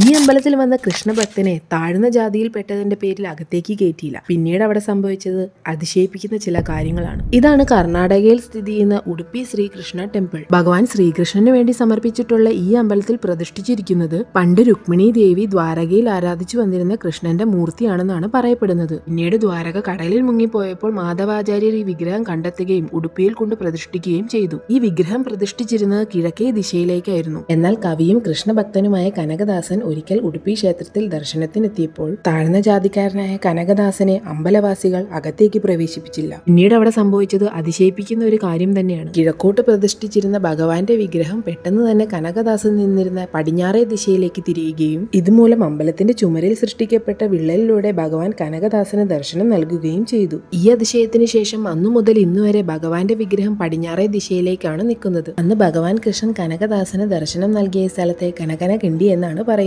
ഈ അമ്പലത്തിൽ വന്ന കൃഷ്ണഭക്തനെ താഴ്ന്ന ജാതിയിൽപ്പെട്ടതിന്റെ പേരിൽ അകത്തേക്ക് കയറ്റിയില്ല. പിന്നീട് അവിടെ സംഭവിച്ചത് അതിശയിപ്പിക്കുന്ന ചില കാര്യങ്ങളാണ്. ഇതാണ് കർണാടകയിൽ സ്ഥിതി ചെയ്യുന്ന ഉടുപ്പി ശ്രീകൃഷ്ണ ടെമ്പിൾ. ഭഗവാൻ ശ്രീകൃഷ്ണന് വേണ്ടി സമർപ്പിച്ചിട്ടുള്ള ഈ അമ്പലത്തിൽ പ്രതിഷ്ഠിച്ചിരിക്കുന്നത് പണ്ട് രുക്മിണി ദേവി ദ്വാരകയിൽ ആരാധിച്ചു വന്നിരുന്ന കൃഷ്ണന്റെ മൂർത്തിയാണെന്നാണ് പറയപ്പെടുന്നത്. പിന്നീട് ദ്വാരക കടലിൽ മുങ്ങിപ്പോയപ്പോൾ മാധവാചാര്യർ ഈ വിഗ്രഹം കണ്ടെത്തുകയും ഉടുപ്പിയിൽ കൊണ്ട് പ്രതിഷ്ഠിക്കുകയും ചെയ്തു. ഈ വിഗ്രഹം പ്രതിഷ്ഠിച്ചിരുന്നത് കിഴക്കേ ദിശയിലേക്കായിരുന്നു. എന്നാൽ കവിയും കൃഷ്ണഭക്തനുമായ കനകദാസൻ ഒരിക്കൽ ഉടുപ്പി ക്ഷേത്രത്തിൽ ദർശനത്തിനെത്തിയപ്പോൾ താഴ്ന്ന ജാതിക്കാരനായ കനകദാസനെ അമ്പലവാസികൾ അകത്തേക്ക് പ്രവേശിപ്പിച്ചില്ല. പിന്നീട് അവിടെ സംഭവിച്ചത് അതിശയിപ്പിക്കുന്ന ഒരു കാര്യം തന്നെയാണ്. കിഴക്കോട്ട് പ്രതിഷ്ഠിച്ചിരുന്ന ഭഗവാന്റെ വിഗ്രഹം പെട്ടെന്ന് തന്നെ കനകദാസൻ നിന്നിരുന്ന പടിഞ്ഞാറേ ദിശയിലേക്ക് തിരിയുകയും ഇതുമൂലം അമ്പലത്തിന്റെ ചുമരിൽ സൃഷ്ടിക്കപ്പെട്ട വിള്ളലിലൂടെ ഭഗവാൻ കനകദാസന് ദർശനം നൽകുകയും ചെയ്തു. ഈ അതിശയത്തിന് ശേഷം അന്നു മുതൽ ഇന്നുവരെ ഭഗവാന്റെ വിഗ്രഹം പടിഞ്ഞാറേ ദിശയിലേക്കാണ് നിൽക്കുന്നത്. അന്ന് ഭഗവാൻ കൃഷ്ണൻ കനകദാസന് ദർശനം നൽകിയ സ്ഥലത്തെ കനകന കിണ്ടി എന്നാണ് പറയുന്നത്.